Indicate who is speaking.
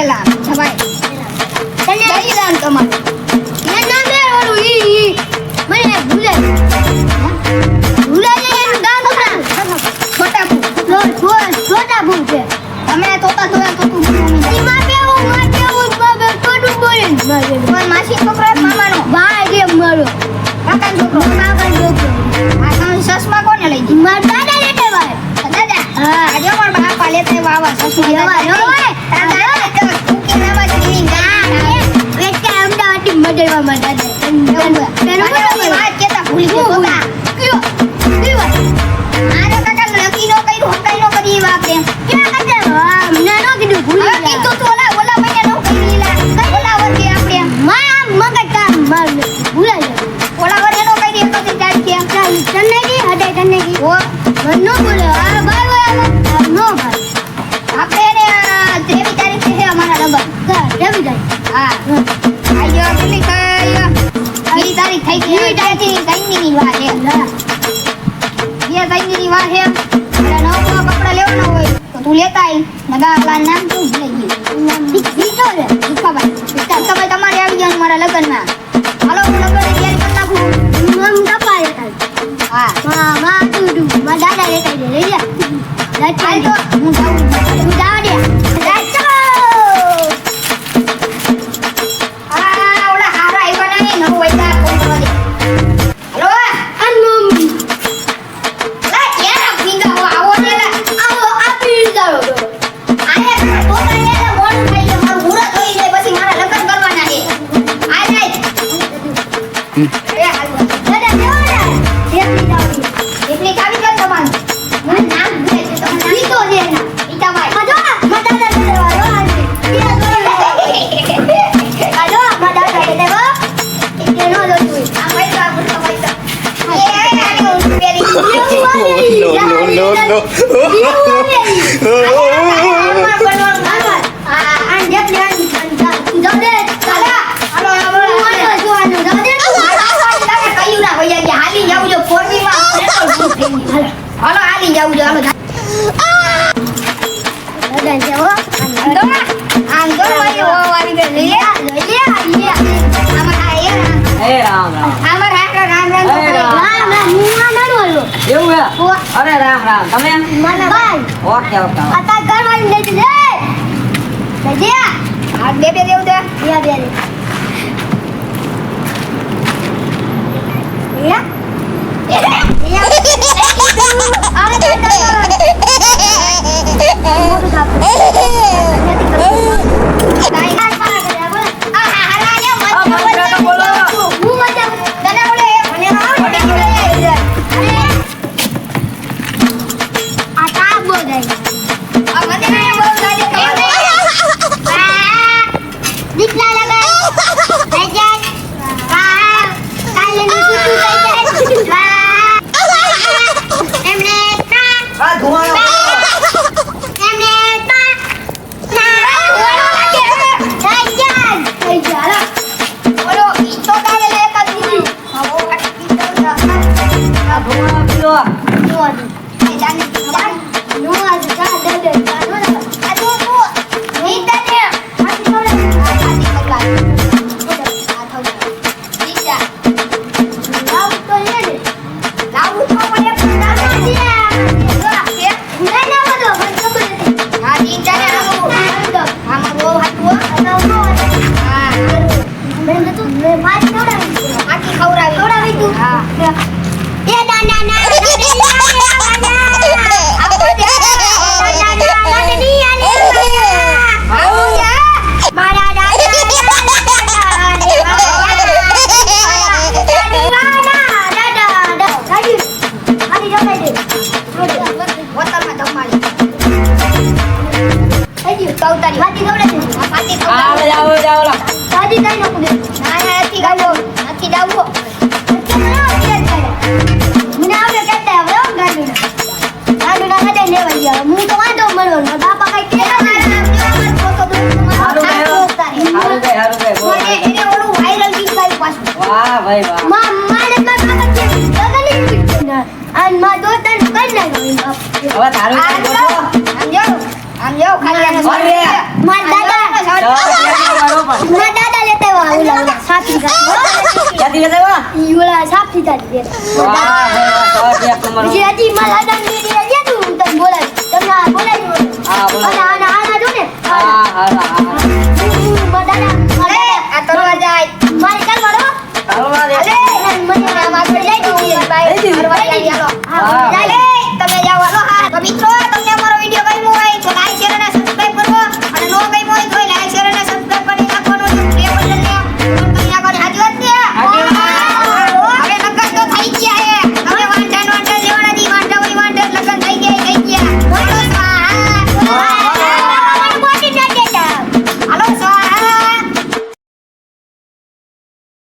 Speaker 1: એલા છવાય
Speaker 2: તને
Speaker 1: કઈ તમારું.
Speaker 2: એ નામ દે ઓલું ઈ ઈ. મને ભૂલે. ભૂલે. છે.
Speaker 1: તમે તોતા તોતા
Speaker 2: બોલે. મારે
Speaker 1: માસી છોકરો આપણે. એકત્રીસ તારીખે.
Speaker 2: બોલે આ ભાઈ ભાઈ નો ભાઈ
Speaker 1: આપણે ત્રેવીસ છે અમારા નંબર
Speaker 2: કા તારીખ જાય
Speaker 1: હા. આજે કેટલી વીસ તારીખ થઈ ગઈ. વીસ તારીખથી ત્રણની વાર છે. બે ત્રણની વાર છે. એટલે નવા નવા કપડાં લેવાના હોય તો તું લેતા આય. નગા આપણા નામ શું ભૂલાઈ ગયું.
Speaker 2: દીકરો રે
Speaker 1: ભીખાભાઈ. ભીખાભાઈ તમારે આવી ગયા મારા લગ્નમાં. હાલો હું લગ્નની તૈયારી કરી નાખું.
Speaker 2: મમ કપા લેતા
Speaker 1: હા.
Speaker 2: માં માં તું તું માં દાદા લેતા લઈ જા
Speaker 1: તો હું જાઉં
Speaker 3: no, no,
Speaker 1: no, કરવાનું હાલો. હાલો, જાવું જો. હાલો
Speaker 4: એવું હે? અરે રામ રામ. તમે
Speaker 2: મને ભાઈ.
Speaker 4: ઓકે ઓકે
Speaker 2: અત્યારે ઘર વાળી લેતી દે દે
Speaker 1: આ બે બે દેવું દે
Speaker 2: બે બે કૌતારી. આ પાટી
Speaker 4: આવો.
Speaker 2: ના, ના, નથી ગાવો. નથી ગાવો.
Speaker 1: હું તો વાંધો મળવાનો બાપા કઈ.
Speaker 4: વાહ ભાઈ વાહ
Speaker 1: મારે કે ગગલી અને મા દોસ્તાર કઈ
Speaker 4: હવે તારું
Speaker 2: આમ
Speaker 4: યો
Speaker 2: વા
Speaker 4: ઉલા
Speaker 2: સાથી જા
Speaker 1: જાતી
Speaker 4: લેતે વા ઉલા
Speaker 1: સાથી જાય. મારી